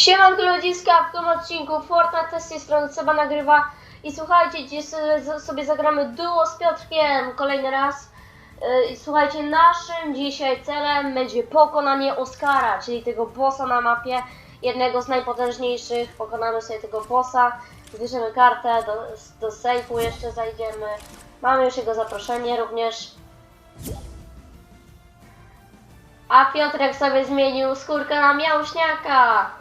Siemanko ludziska, w tym odcinku Fortnite z tej strony Seba nagrywa i słuchajcie, dziś sobie, zagramy duo z Piotrkiem kolejny raz. Yy, I słuchajcie, naszym dzisiaj celem będzie pokonanie Oscara, czyli tego bossa na mapie, jednego z najpotężniejszych. Pokonamy sobie tego bossa, zbierzemy kartę, do, do sejfu jeszcze zajdziemy. Mamy już jego zaproszenie również. A Piotrek sobie zmienił skórkę na miałśniaka.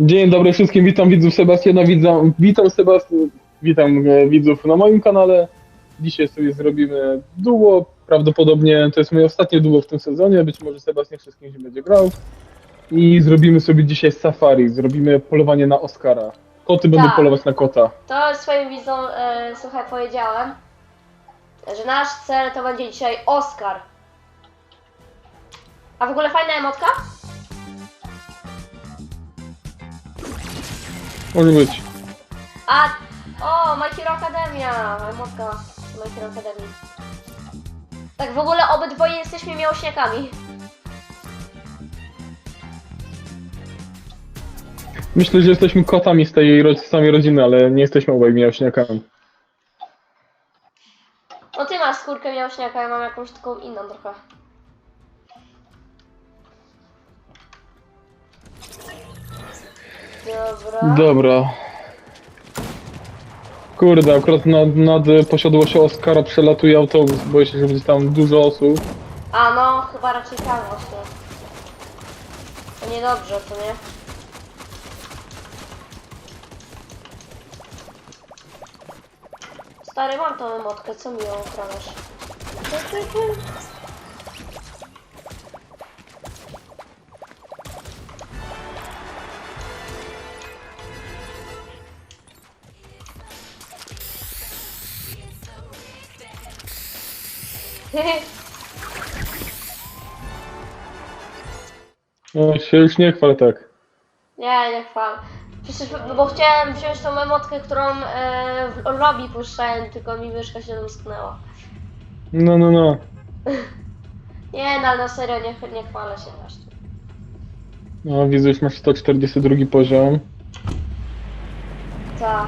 Dzień dobry wszystkim, witam widzów Sebastiana, witam, witam Sebastian, witam e, widzów na moim kanale. Dzisiaj sobie zrobimy duo, prawdopodobnie to jest moje ostatnie duo w tym sezonie, być może Sebastian z kimś będzie grał. I zrobimy sobie dzisiaj safari, zrobimy polowanie na Oscara. Koty będą Tak. polować na kota. To swoim widzom, e, słuchaj, powiedziałem, że nasz cel to będzie dzisiaj Oscar. A w ogóle fajna emotka? Może być. A, o, My Hero Academia, emotka z My Hero Academy. Tak w ogóle obydwoje jesteśmy miłośniakami. Myślę, że jesteśmy kotami z tej ro- samej rodziny, ale nie jesteśmy obaj miłośniakami. No ty masz skórkę miłośniaka, ja mam jakąś taką inną trochę. Dobra. Dobra. Kurde, akurat nad, nad posiadłością Oscara przelatuje autobus, boję się, że będzie tam dużo osób. A no, chyba raczej tak właśnie. To niedobrze, to nie? Stary, mam tą emotkę, co mi ją ukradasz? Się już nie chwal tak. nie, nie chwal. Przecież, no bo chciałem wziąć tą emotkę, którą e, w lobby puszczałem, tylko mi myszka się domsknęła. No, no, no. Nie, no na serio, nie, nie chwalę się właśnie. No widzę, już masz 142 poziom. Tak,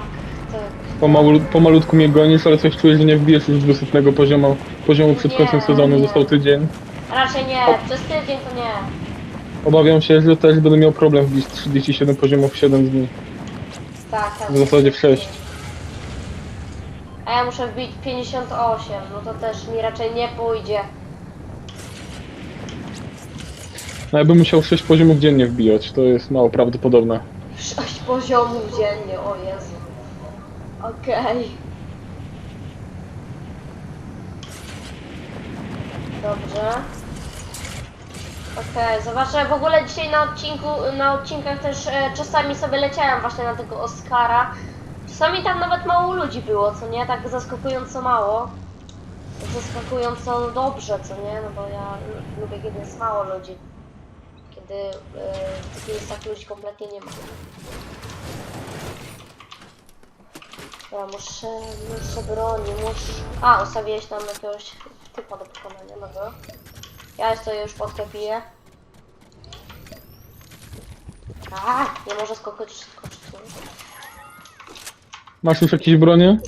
tak. Pomalu, pomalutku mnie gonisz, ale coś czuję, że nie wbijesz już 200 poziomu, poziomu przed Nie, końcem sezonu, nie. został tydzień. Raczej nie, przez tydzień to nie. Obawiam się, że też będę miał problem wbić 37 poziomów w 7 dni. Tak, tak. W zasadzie w 6. A ja muszę wbić 58, no to też mi raczej nie pójdzie. No ja bym musiał 6 poziomów dziennie wbijać, to jest mało prawdopodobne. 6 poziomów dziennie, o Jezu. Okej. Dobrze. Okej, zobaczę, w ogóle dzisiaj na odcinku, na odcinkach też e, czasami sobie leciałem właśnie na tego Oscara. Czasami tam nawet mało ludzi było, co nie? Tak zaskakująco mało. Zaskakująco dobrze, co nie? No bo ja lu- lubię, kiedy jest mało ludzi. Kiedy e, w takich miejscach ludzi kompletnie nie ma. Ja muszę, muszę broni, muszę... A, ustawiłeś tam jakiegoś typa do pokonania, dobra. Ja sobie już podklepiję. A, nie może skoczyć, skoczyć. Masz już jakieś bronie?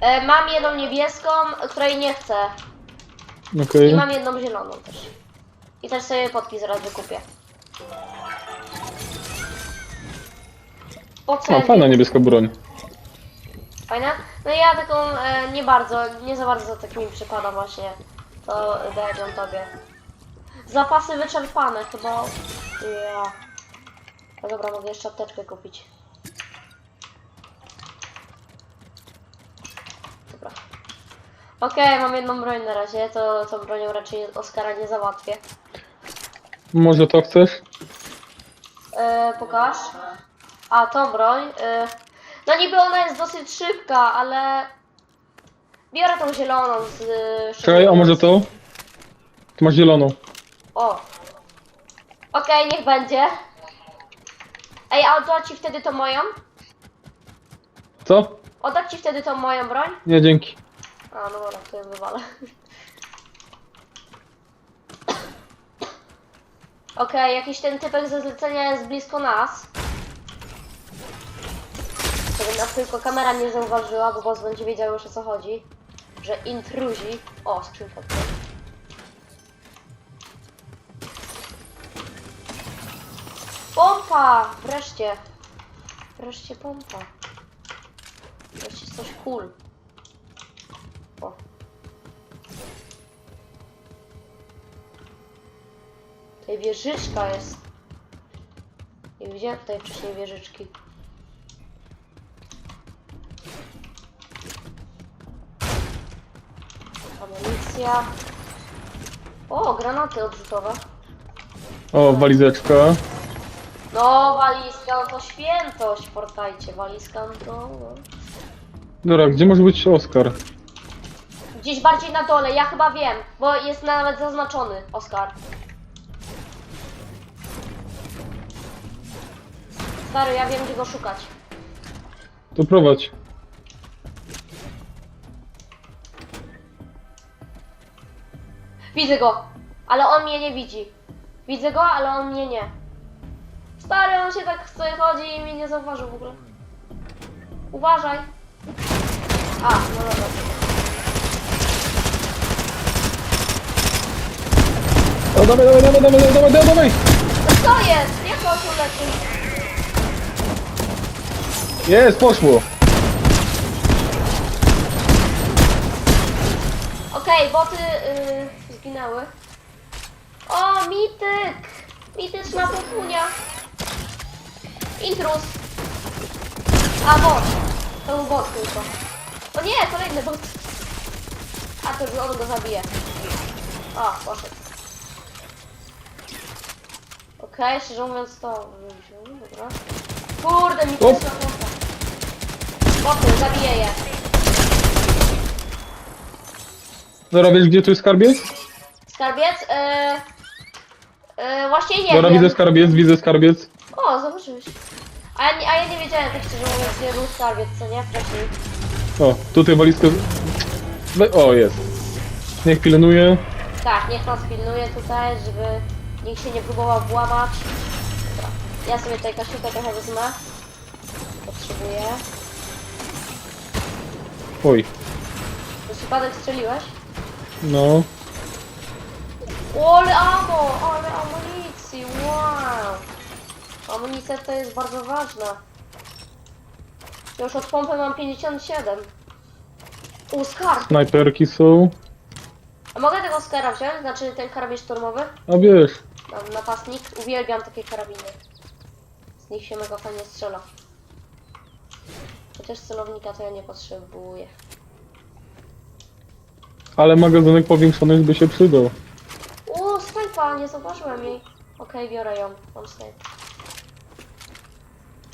E, mam jedną niebieską, której nie chcę. Okej. I mam jedną zieloną też. I też sobie potki zaraz wykupię. Po co? O, fajna niebieska broń. Fajna? No ja taką e, nie bardzo, nie za bardzo za takimi przypada właśnie. To daję ją tobie. Zapasy wyczerpane chyba. Ja. No dobra, mogę jeszcze apteczkę kupić. Dobra. Okej, mam jedną broń na razie, to tą bronią raczej Oskara nie załatwię. Może to chcesz? E, pokaż. A, tą broń. E, no niby ona jest dosyć szybka, ale... Biorę tą zieloną z... e, Czekaj, a może to? Tu masz zieloną. O. Okej, niech będzie. Ej, a oddać ci wtedy tą moją? Co? Oddać ci wtedy tą moją broń? Nie, dzięki. A, no dobra, to ją wywalę. Okej, jakiś ten typek ze zlecenia jest blisko nas. Żeby nas tylko kamera nie zauważyła, bo boss będzie wiedział już o co chodzi. Że intruzi... O, skrzynka tutaj. Pompa! Wreszcie. Wreszcie pompa. Wreszcie coś cool. O. Wieżyczka jest. Nie widziałem tutaj wcześniej wieżyczki. Amunicja. O, granaty odrzutowe. O, walizeczka. No, walizka, no to świętość, portajcie. Walizka, no to... no. Dobra, gdzie może być Oskar? Gdzieś bardziej na dole, ja chyba wiem, bo jest nawet zaznaczony Oskar. Stary, ja wiem gdzie go szukać. To prowadź. Widzę go, ale on mnie nie widzi. Widzę go, ale on mnie nie. Stary, on się tak sobie chodzi i mnie nie zauważył w ogóle. Uważaj. A, no dobra. O, dawaj, dawaj, dawaj, dawaj, dawaj, dawaj, dawaj! No co jest? Jak on tu leci? Jest, poszło! Okej, boty yy, zginęły. O, mityk! Mityczna popunia. Intrus. A, bot. To był bot tylko. O nie, kolejny bot. A, to już on go zabije. O, poszedł. Okej, szczerze mówiąc to wziął, dobra. Kurde, mityczna popunia. Boty, zabiję je. Dobra, wiesz gdzie tu jest skarbiec? Skarbiec? Yy, yy, właśnie nie Dobra, wiem. widzę skarbiec, widzę skarbiec. O, zobaczyłeś. A ja, nie, a ja nie wiedziałem tak szczerze mówiąc, gdzie był skarbiec, co nie? Wcześniej. O, tutaj walizka. We- O, jest. Niech pilnuje. Tak, niech nas pilnuje tutaj, żeby nikt się nie próbował włamać. Dobra. Ja sobie tutaj kasiukę trochę wezmę. Potrzebuję. Oj, To przypadek strzeliłeś? no. O, ale amo! Ale amunicji, wow! Amunicja to jest bardzo ważna. Ja już od pompy mam 57. U, skarb! Snajperki są. A mogę tego skara wziąć? Znaczy ten karabin szturmowy? A wiesz. Mam napastnik. Uwielbiam takie karabiny. Z nich się mega fajnie strzela. Chociaż celownika to ja nie potrzebuję. Ale magazynek powiększony by się przydał. O, snajpa! Nie zauważyłem jej. Okej, biorę ją. Mam snajp.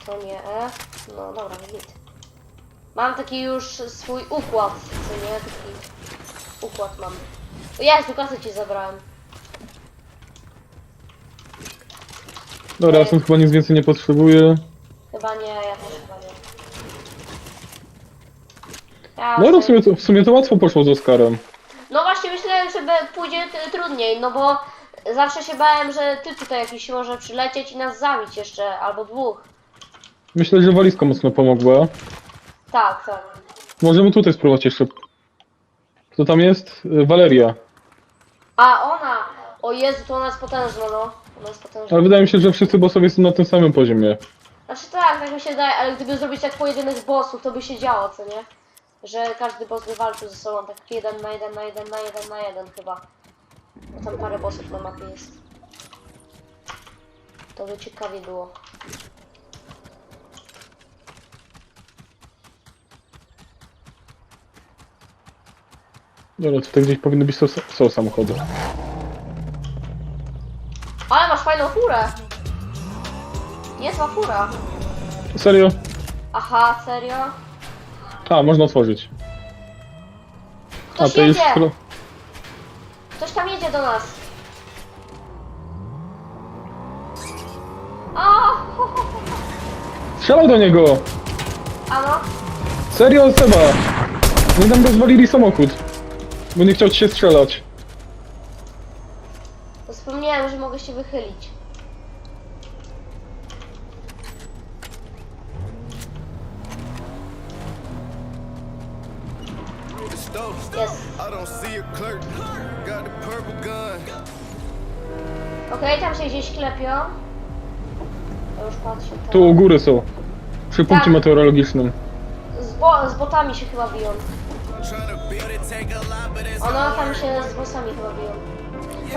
To nie E. No dobra, git. Mam taki już swój układ, co nie? Taki układ mam. O Jezu, kasę ci zabrałem. Dobra, ja stąd chyba nic więcej nie potrzebuję. Chyba nie, ja też chyba nie. Ja No, no w, sobie- sumie to, w sumie to łatwo poszło z Oskarem. No właśnie myślałem, że be- pójdzie t- trudniej, no bo zawsze się bałem, że ty tutaj jakiś może przylecieć i nas zabić jeszcze, albo dwóch. Myślę, że walizka mocno pomogła. Tak, tak. Możemy tutaj spróbować jeszcze. Kto tam jest? Y, Waleria. A ona! O Jezu, to ona jest potężna, no. Ona jest potężna. Ale wydaje mi się, że wszyscy bossowie są na tym samym poziomie. Znaczy tak, tak mi się daje, ale gdyby zrobić tak pojedynek bossów, to by się działo, co nie? Że każdy boss by walczył ze sobą tak jeden na jeden, na jeden, na jeden, na jeden chyba. Bo tam parę bossów na mapie jest. To by ciekawie było. Dobra, tutaj gdzieś powinny być są, są samochody. Ale masz fajną furę! Niezła fura. Serio? Aha, serio? A, można otworzyć. A Ktoś to jedzie! chro- Ktoś tam jedzie do nas. A, ho, ho, ho. Strzelaj do niego! A no, Serio, Seba! Nie nam rozwalili samochód. Bo nie chciał ci się strzelać. Bo Wspomniałem, że mogę się wychylić. Stove, Okej, tam się gdzieś klepią. Już patrzę. tam. Tu u góry są. Przy punkcie Tak. meteorologicznym. Z, bo, z botami się chyba biją. Ona tam się z bossami chyba biją.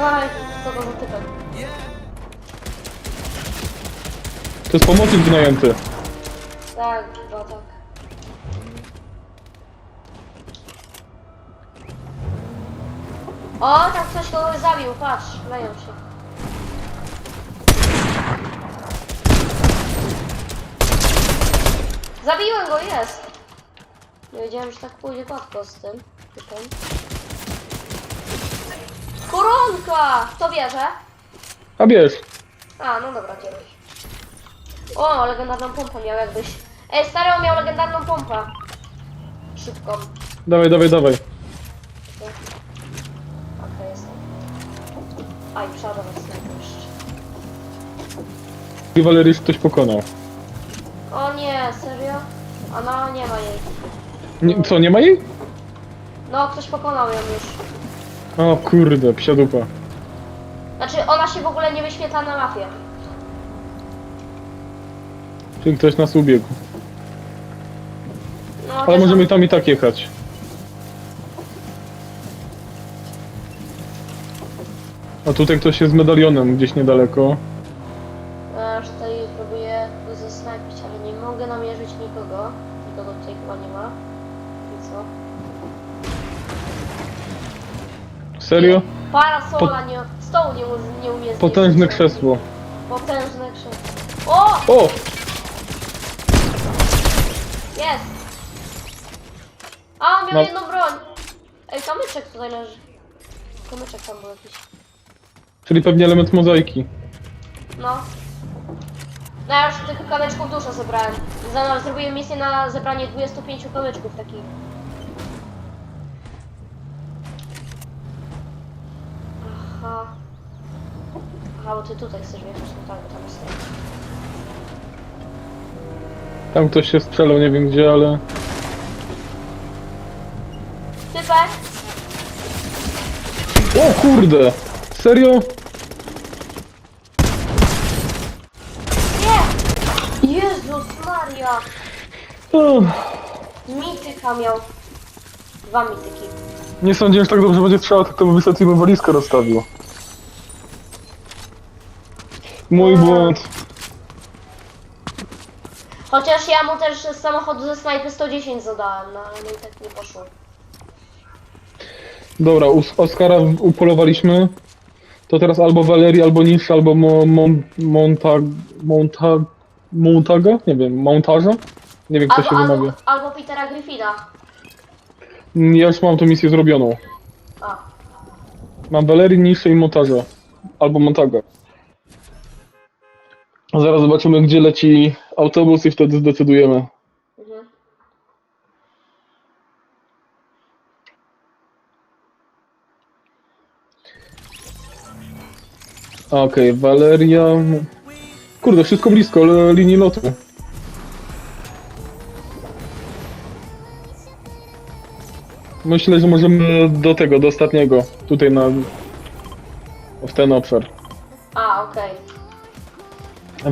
Aj, kogo za typem. To jest pomocnik wynajęty. Tak, chyba tak. O, tam ktoś kogoś zabił, patrz, leją się. Zabiłem go, jest! Nie wiedziałem, że tak pójdzie gładko z tym. Typem. Koronka! Kto bierze? A bierz. A, no dobra, dziewięć. O, legendarną pompę miał jakbyś. Ej, stary, on miał legendarną pompę. Szybką. Dawaj, dawaj, dawaj. Okej, jestem. Aj, przeładować snajper jeszcze. I Waleriusz ktoś pokonał. O nie, serio? A no, nie ma jej. Nie, co, nie ma jej? No, ktoś pokonał ją już. O kurde, psia dupa. Znaczy, ona się w ogóle nie wyświetla na mapie. Czyli ktoś nas ubiegł. No, Ale możemy mam- tam i tak jechać. A tutaj ktoś jest z medalionem gdzieś niedaleko. Serio? Parasola nie, stołu nie, nie umie Potężne krzesło. Potężne krzesło. O! O! Jest! A, miał No. jedną broń. Ej, kamyczek tutaj leży. Kamyczek tam był jakiś. Czyli pewnie element mozaiki. No. No ja już tych kamyczków dużo zebrałem. Za- Zrobiłem misję na zebranie 25 kamyczków takich. Aha. Aha, bo ty tutaj chcesz wjechać, no tak, bo tam jest ten. Tam ktoś się strzelał, nie wiem gdzie, ale... Typek! O kurde! Serio? Nie! Jezus Maria! O, Mityka miał. Dwa mityki. Nie sądziłem, że tak dobrze będzie strzelał, tylko by wyszedł i by walizkę rozstawił. Mój Eee. błąd. Chociaż ja mu też z samochodu ze snajpy 110 zadałem, no ale mi tak nie poszło. Dobra, u Oskara w- upolowaliśmy. To teraz albo Valerii, albo Nisz, albo mo, mon, Montag... Montag... Montaga? Nie wiem, montaża? Nie wiem, kto się Albo, albo, wymawia. albo Petera Griffina. Ja już mam tą misję zrobioną. Mam Valerii, Niszę i montaża. Albo Montaga. Zaraz zobaczymy, gdzie leci autobus i wtedy zdecydujemy. mhm. Okej, Valeria... Kurde, wszystko blisko ale linii lotu. Myślę, że możemy do tego, do ostatniego. Tutaj na... W ten obszar. A, okej.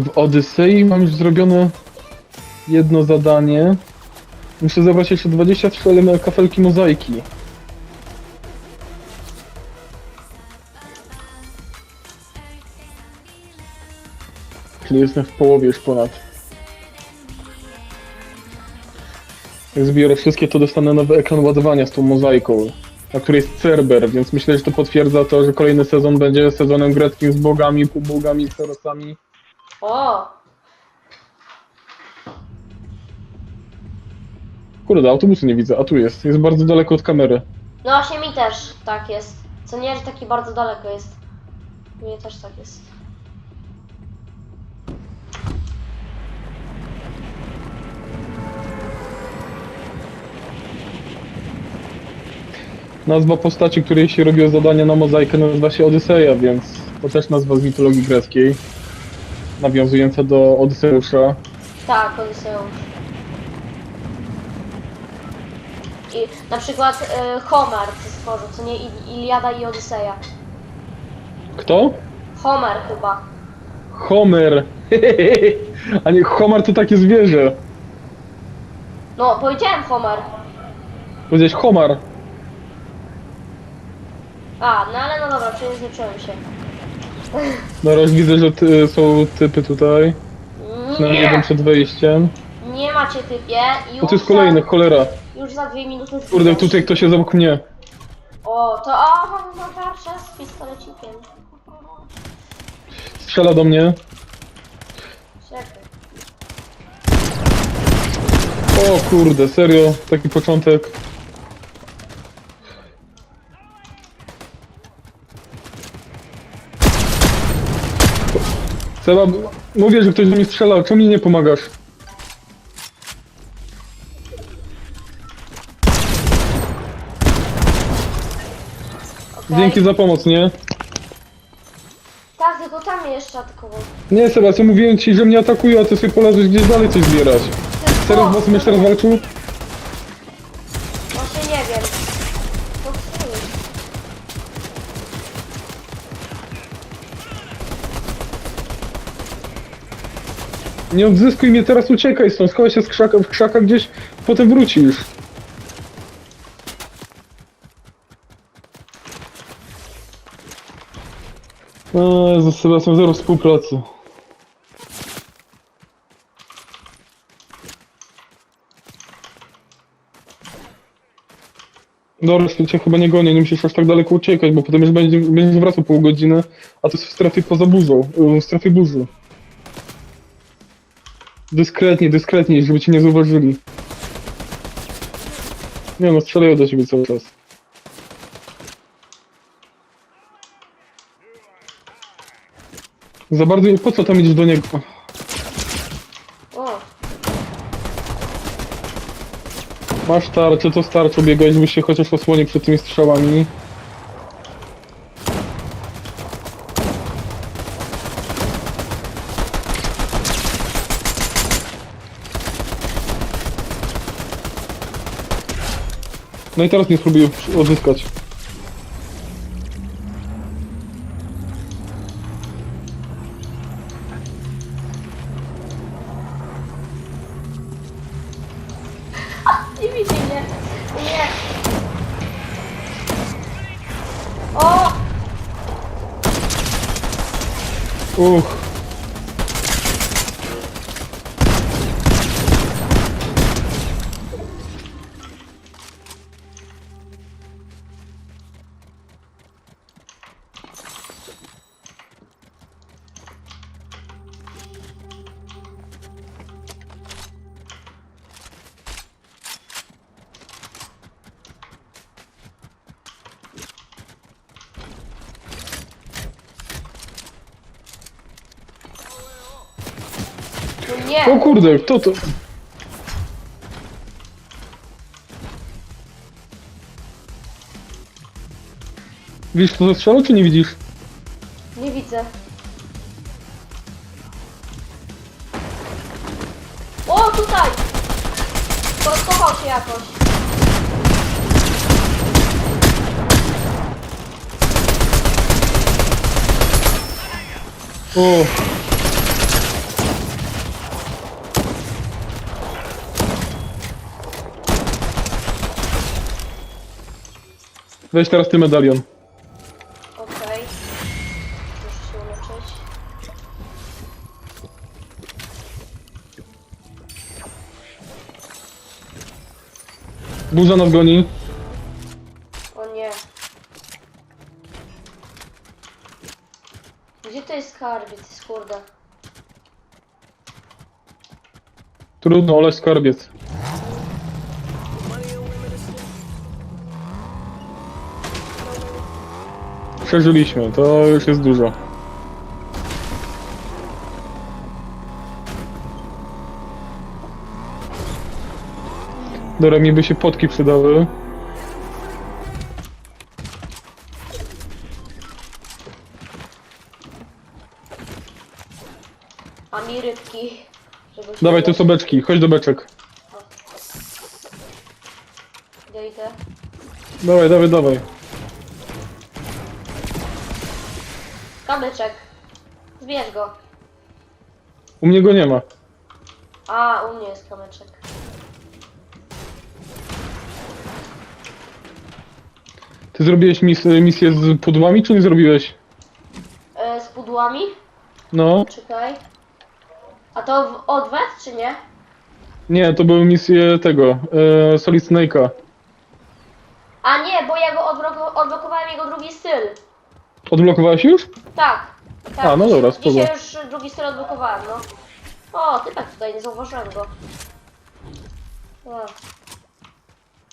W Odysei mam już zrobione jedno zadanie. Muszę zebrać jeszcze 23 elementy kafelki mozaiki. Czyli jestem w połowie już ponad. Jak zbiorę wszystkie, to dostanę nowy ekran ładowania z tą mozaiką, na której jest Cerber, więc myślę, że to potwierdza to, że kolejny sezon będzie sezonem greckim z bogami, półbogami, cerosami. O! Kurde, autobusu nie widzę, a tu jest. Jest bardzo daleko od kamery. No właśnie mi też tak jest. Co nie, że taki bardzo daleko jest. Mnie też tak jest. Nazwa postaci, której się robiło zadania na mozaikę, nazywa się Odyseja, więc to też nazwa z mitologii greckiej. Nawiązująca do Odyseusza. Tak, Odyseusz. I, na przykład Homer co stworzył, co nie Iliada i Odyseja. Kto? Homer chyba. Homer. A nie, Homer to takie zwierzę. No, powiedziałem Homer. Powiedziałeś Homar. A, no ale no dobra, przejęzyczyłem się. No już widzę, że ty, są typy tutaj. Na jeden Nie! przed wejściem. Nie macie typie. Już O, to jest za- kolejny, cholera. Już za dwie minuty Kurde, zginiesz. tutaj ktoś jest obok mnie. O, to o, no tarcza z pistolecikiem. Strzela do mnie. Czekaj. O kurde, serio, taki początek. Seba, mówię, że ktoś do mnie strzelał, czemu mi nie pomagasz? Okej. Dzięki za pomoc, nie? Tak, tylko tam jeszcze atakował. Nie, Sebastian, mówiłem ci, że mnie atakują, a ty sobie polazłeś gdzieś dalej coś zbierać. Serio z bossem jeszcze raz walczył? Właśnie nie wiem. Popsułeś. Nie odzyskuj mnie, teraz uciekaj stąd, schowaj się z krzaka, w krzakach gdzieś, potem wrócisz. O Jezu, Sebastian, zero współpracy. Dobra, cię chyba nie gonię, nie musisz aż tak daleko uciekać, bo potem już będzie, będziesz wracał pół godziny, a to jest w strefie poza burzą, w strefie burzy. Dyskretnie, dyskretnie, żeby cię nie zauważyli. Nie no, strzelają do ciebie cały czas. Za bardzo, po co tam idziesz do niego? O, Masz tarczę, to starczą, biegałeś, byś się chociaż osłonił przed tymi strzałami. No i teraz nie spróbuję odzyskać. nie widzi mnie. Nie. O, Uch. Kurde, kto to? Widzisz kto zastrzelał, czy nie widzisz? Nie widzę. O, tutaj! Ko- Schował się jakoś. O. Weź teraz ty medalion. Okej. Muszę się uleczyć. Burza nas goni. O nie. Gdzie to jest skarbiec, kurde? Trudno, oleć skarbiec. Przeżyliśmy, to już jest dużo. Dobra, mi by się potki przydały. A mi rybki. Żeby się Dawaj, uleczyć. są beczki, chodź do beczek. Idę, idę. Dawaj, dawaj, dawaj. Kamyczek. Zbierz go. U mnie go nie ma. A, u mnie jest kamyczek. Ty zrobiłeś mis misję z pudłami, czy nie zrobiłeś? E, z pudłami? No. Czekaj. A to w odwet, czy nie? Nie, to były misje tego, e, Solid Snake'a. A nie, bo ja go odbloko- odblokowałem jego drugi styl. Odblokowałeś już? Tak. tak. A, no dobra, spoko. Dzisiaj już drugi styl odblokowałem, no. O, ty tak tutaj, nie zauważyłem go. O.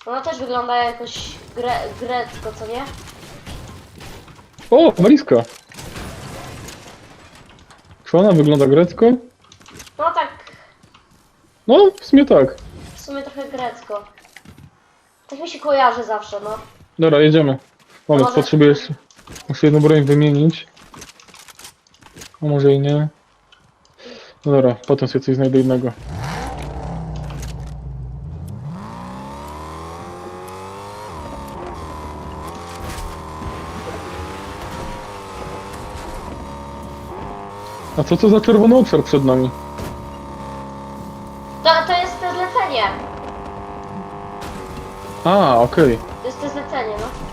Ona też wygląda jakoś gre grecko, co nie? O, walizka. Czy ona wygląda grecko? No tak, No, w sumie tak. w sumie trochę grecko. Tak mi się kojarzy zawsze, no. Dobra, jedziemy. Moment, potrzebuję jeszcze... Muszę jedną broń wymienić. A może i nie. No dobra, potem sobie coś znajdę innego. A co to za czerwony obszar przed nami? To, to jest te zlecenie. A, okej. To jest te zlecenie, no.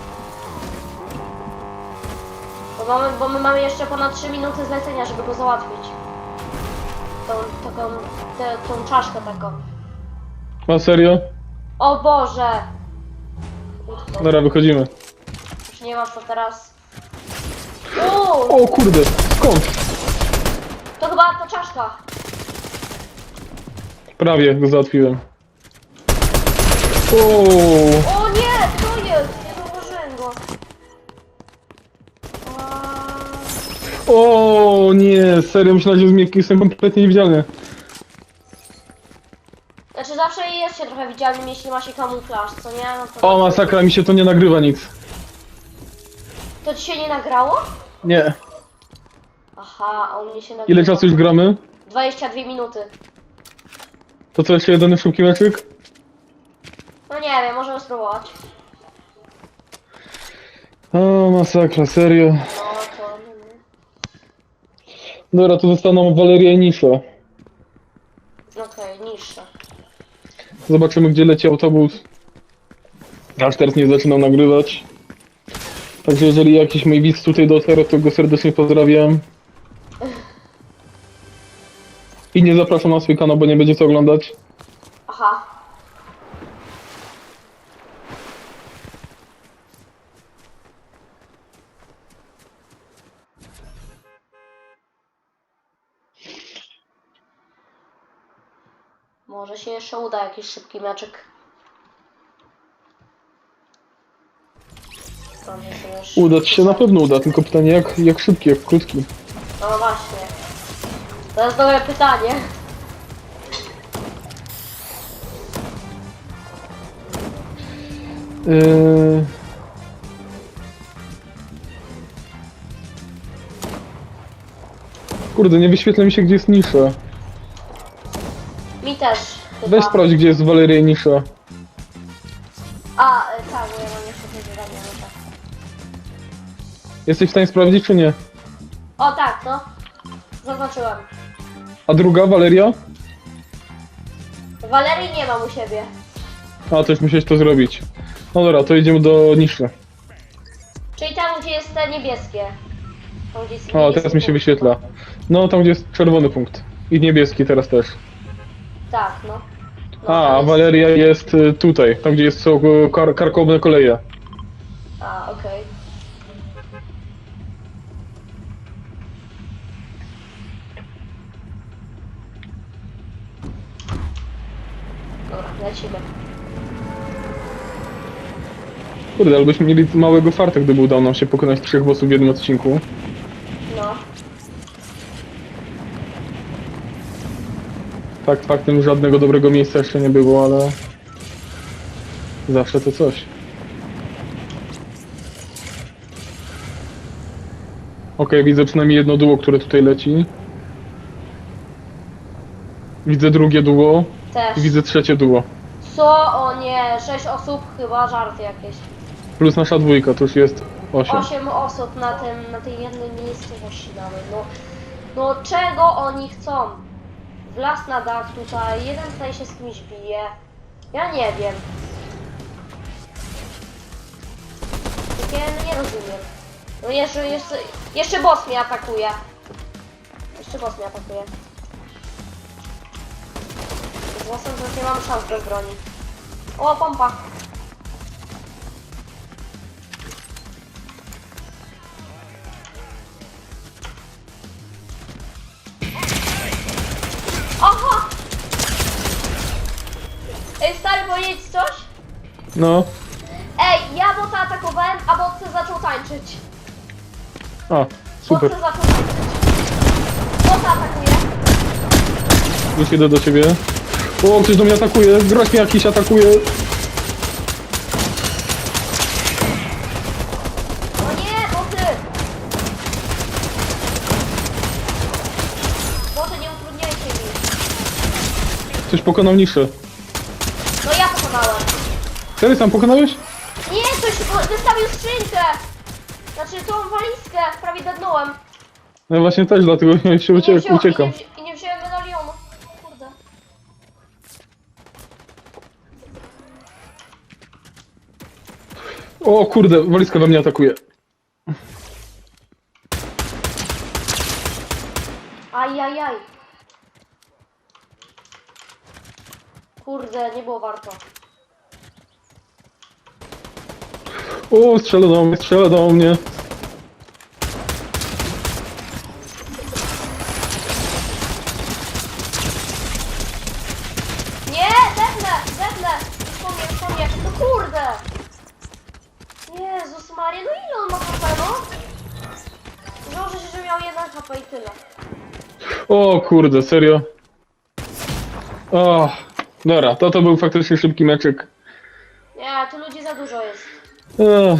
Bo mamy, bo my mamy jeszcze ponad 3 minuty zlecenia, żeby go załatwić. Tą, taką, tę, tą czaszkę taką. A serio? O Boże! Utknął. Dobra, wychodzimy. Już nie masz to teraz. Uuu, O kurde, skąd? to chyba ta czaszka. Prawie go załatwiłem. O, O o nie, serio myślałem, że z mnie jestem kompletnie niewidzialny. Znaczy zawsze jest się trochę widzialnym, jeśli ma się kamuflaż, co nie? No to O masakra, mi się to nie nagrywa nic. To ci się nie nagrało? Nie. Aha, a u mnie się nagrało. Ile czasu już gramy? 22 minuty. To co, jeszcze jeden szybki meczyk? No nie wiem, możemy spróbować. O masakra, serio. No to... Dobra, to zostaną Waleria i Nisza. Okej, niższe. Zobaczymy, gdzie leci autobus. Aż teraz nie zaczynam nagrywać. Także jeżeli jakiś mój widz tutaj dotarł, to go serdecznie pozdrawiam. I nie zapraszam na swój kanał, bo nie będzie co oglądać. Aha. Może się jeszcze uda jakiś szybki meczek. Jeszcze... Udać się na pewno uda, tylko pytanie jak, jak szybki, jak krótki. No właśnie. To jest dobre pytanie. Yy... Kurde, nie wyświetla mi się gdzie jest nisza. Też. Chyba. Weź sprawdź gdzie jest Waleria i nisza. A, y, tak, bo ja mam jeszcze te zadania, no tak. Jesteś w stanie sprawdzić czy nie? O tak, no. Zaznaczyłem. A druga, Waleria? Walerii nie mam u siebie. A, też musiałeś to zrobić. No dobra, to idziemy do niszy. Czyli tam, gdzie jest te niebieskie. Tam, gdzie jest O, niebieski teraz mi się punkt wyświetla. No, tam gdzie jest czerwony punkt. I niebieski teraz też. Tak, no. no A, jest- Waleria jest y, tutaj, tam gdzie jest są y, kar karkowne koleje. A, okej. Dobra, lecimy. Kurde, ale byśmy mieli małego farta, gdyby udało nam się pokonać trzech bossów w jednym odcinku. Tak, faktem żadnego dobrego miejsca jeszcze nie było, ale... Zawsze to coś. Okej, widzę przynajmniej jedno duo, które tutaj leci. Widzę drugie duo Też. i widzę trzecie duo. Co? O nie, 6 osób, chyba żarty jakieś. Plus nasza dwójka, to już jest 8. 8 osób na tym, na tej jednej miejscowości nawet. No, no czego oni chcą? Wlazł na dach tutaj, jeden tutaj się z kimś bije. Ja nie wiem. Takie no nie rozumiem. No jeszcze, jeszcze, jeszcze boss mnie atakuje. Jeszcze boss mnie atakuje. Z bossem to nie mam szans bez broni. O, pompa. Aha! Ej, stary, powiedzieć coś? No. Ej, ja bota atakowałem, a botce zaczął tańczyć. A, super. Botce zaczął tańczyć. Bota atakuje. Już idę do ciebie. O, ktoś do mnie atakuje. Groź mnie jakiś atakuje. O nie, boty! Boty, nie utrudniajcie mi. Ktoś pokonał niszę. No ja pokonałem. Serio sam pokonałeś? Nie, ktoś wystawił skrzynkę! Znaczy tą walizkę, prawie dednąłem. No właśnie też, dlatego ja się I nie, ucie wziął, i, uciekam. nie, wzi- I nie wziąłem medalionu. Kurde. O kurde, walizka we mnie atakuje. Ajajaj. Kurde, nie było warto. O, strzela do mnie, strzela do mnie. Nie, dednę! Już po mnie, po mnie. No kurde! Jezus Maria, no ile on ma HP, no? Założę się, że miał jeden HP i tyle. O kurde, serio. O, dobra, to to był faktycznie szybki meczek. Nie, tu ludzi za dużo jest. Ech,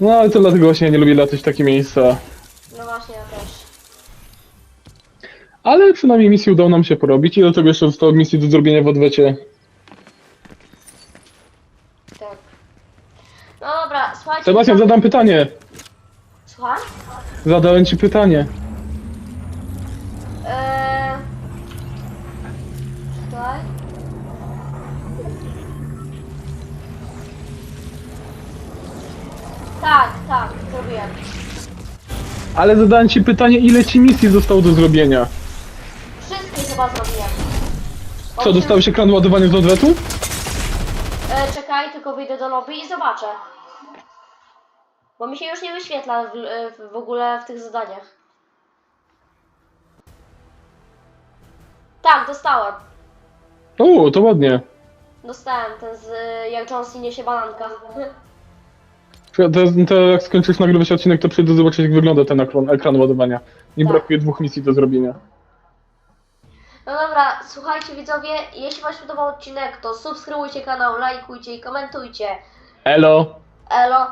No ale to dlatego właśnie ja nie lubię latać w takie miejsca. No właśnie, ja też. Ale przynajmniej misję udało nam się porobić i do tego jeszcze zostało misji do zrobienia w odwecie. Tak. No dobra, słuchajcie. Sebastian, tam- zadam pytanie. Słucham? Zadałem ci pytanie. Eee... Czekaj. Tak, tak, zrobiłem. Ale zadałem ci pytanie, ile ci misji zostało do zrobienia? Wszystkie chyba zrobiłem. Co, Osiem- dostałeś ekran ładowania z odwetu? E, czekaj, tylko wyjdę do lobby i zobaczę. Bo mi się już nie wyświetla w, e, w ogóle w tych zadaniach. Tak, dostałem. O, to ładnie. Dostałem ten z e, jak John C. niesie bananka. To, to jak skończysz nagrywać odcinek, to przyjdę zobaczyć, jak wygląda ten ekran, ekran ładowania. Mi Tak. brakuje dwóch misji do zrobienia. No dobra, słuchajcie widzowie, jeśli Wam się podobał odcinek, to subskrybujcie kanał, lajkujcie i komentujcie. Elo! Elo!